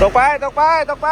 ตกไปตกไปตกไป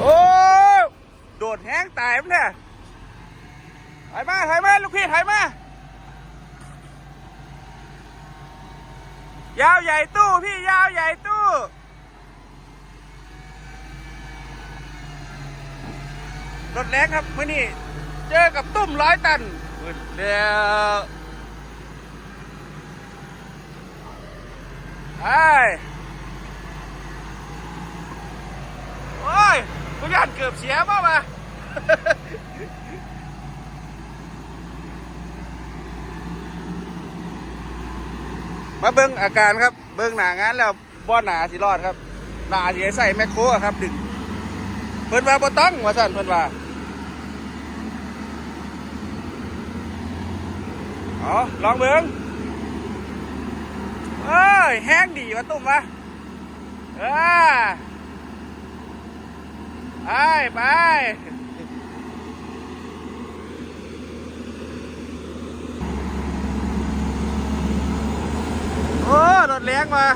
โอ้โดดแห้งตายมันเนี่ยถ่ายมาถ่าย มา ยาวใหญ่ตู้พี่ยาวใหญ่ตู้รถแรงครับมื่อนี้เจอกับตุ้มร้อยตันขึ้นแล้วไอ้โอ้ยกูยันเกือบเสียป่ะมา มาเบิ้งอาการครับ เบิ้งหนางานแล้วบ่หนาสิรอดครับ หนาสิให้ใส่แมคโครครับดึงเพิ่นว่าบ่ต้องว่าสั่นเพิ่นว่าอ๋อลองเบิ้งเอ้ยแห้งดีวะตุ้มวะเออไปไปโอ้รถ แรงมา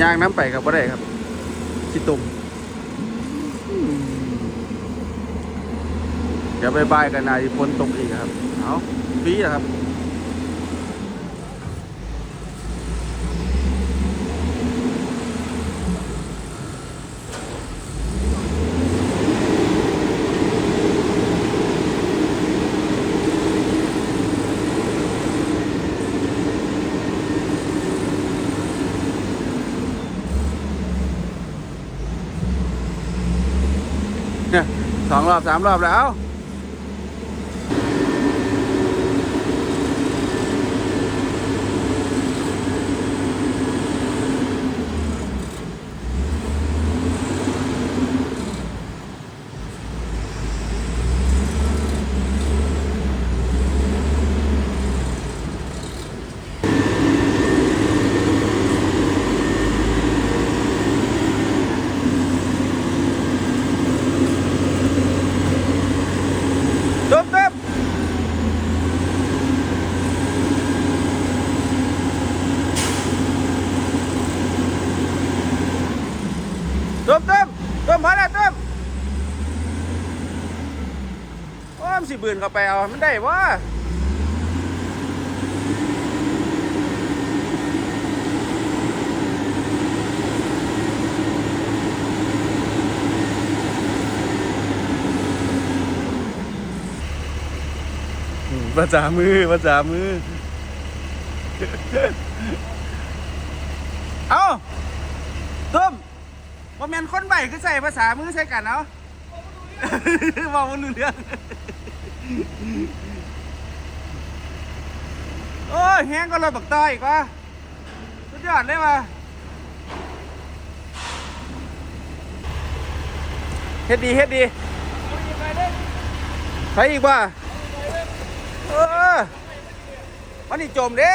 ย่างน้ำไปครับบ่ได้ครับขี้ตุ่มเดี๋ยวไปบายกันนายฝนตกอีกครับ เอาปีนะครับ เนี่ย สองรอบสามรอบแล้ว ตุ๊บตุ๊บตุ๊บตุ๊บตุ๊บมาแล้วตุ๊บโอ้มน สิบืนเข้าไปเอา มันได้วะอืมภาษามือภาษามือ เอาตุ้มว่าแมนคนใบคือใส่ภาษามือใส่กันเนาะบอกมันหนึ่งเรื่อง โอ้ยแห้งก็เลยบักต้อยอีกว่าสุดยอดเลยว่ะเฮ็ดดีเฮ็ดดีใครอีกว่าเออมันนี่จมเด้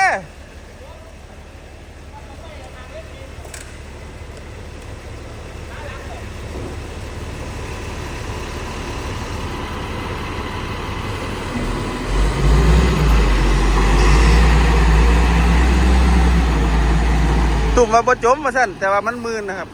มมาบ่จมมาสั่นแต่ว่ามันมืนนะครับ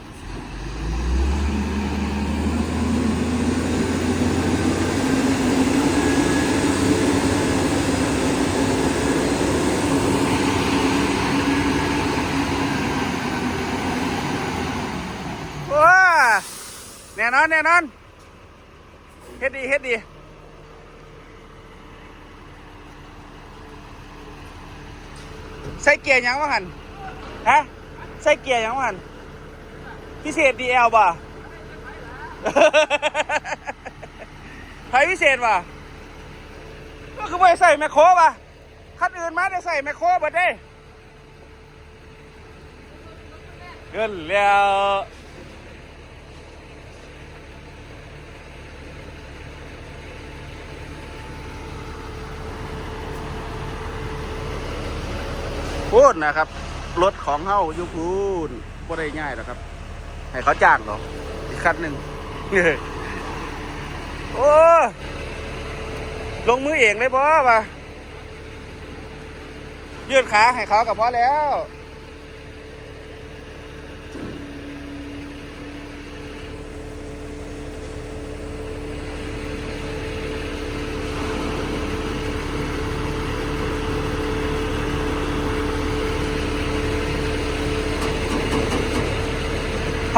ว้าแน่นอนแน่นอนเฮ็ดดีเฮ็ดดีใส่เกียร์ยังวะหันฮะ ใส่เกียร์หยังวะหันพิเศษดีเอลบ่ไผพิเศษว่ะก็คือไม่ใส่แมคโครว่ะคันอื่นมาได้ใส่แมคโครบัดเด้เกินแล้วพูดนะครับ รถของเฮาอยู่พูนบ่ได้ง่ายหรอกครับ ให้เขาจ้างหรออีกคันหนึ่งโอ้ลงมือเองเลยบอป่ะยืดขาให้เขากับพ่อแล้ว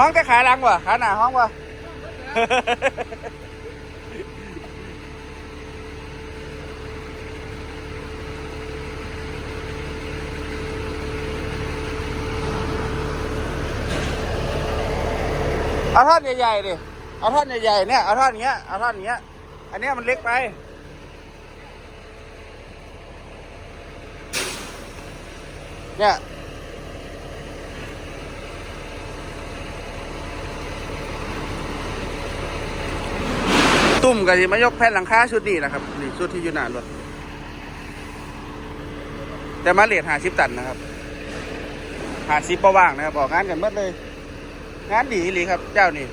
ห้องแต่ขาหลังวะขาหน้าห้องวะเอาท่อนใหญ่ๆดิ เอาท่อนใหญ่ๆเนี่ย เอาท่อนอย่างเงี้ย เอาท่อนอย่างเงี้ย อันเนี้ยมันเล็กไป เนี่ย ตุ่มกับที่มายกแผ่นหลังคาชุดนี้นะครับนี่ชุดที่อยู่หน้ารถแต่มาเลทหาชิปตันนะครับหาชิปประว่างนะครับออกงานกันเมดเลย งานดีเลยครับ เจ้านี่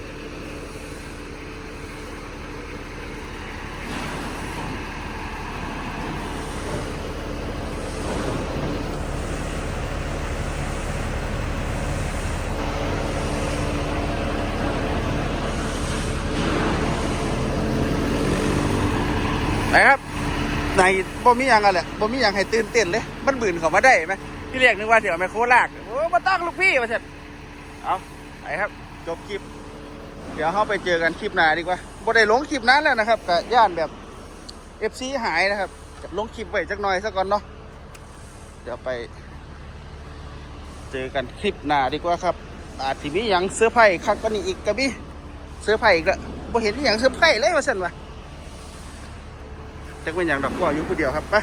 ครับ ในบ่มีหยังกันแหละบ่มีหยังให้ตื่นเต้นเลย มันบืนเขามาได้ไหมที่เรียกนึกว่าเดี๋ยวแม่โคลากโอ้มาตั้งลูกพี่มาเสร็จเอาไปครับ จบคลิป เดี๋ยวเราไปเจอกันคลิปหน้าดีกว่าบ่ได้ลงคลิปนั้นแล้วนะครับแต่ย่านแบบเอฟซีหายนะครับลงคลิปไว้จักหน่อยซะก่อนเนาะเดี๋ยวไป เจอกันคลิปหน้าดีกว่าครับ อาจจะมีหยังเสื้อไผ่คักกว่านี้อีกกะบี้เสื้อไผ่อีกล้วบ่เห็นอย่างเสื้อไผ่เลยว่าสั่นวะ จักเป็นอย่างดอกก็อยู่ผู้เดียวครับไป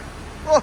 โอ้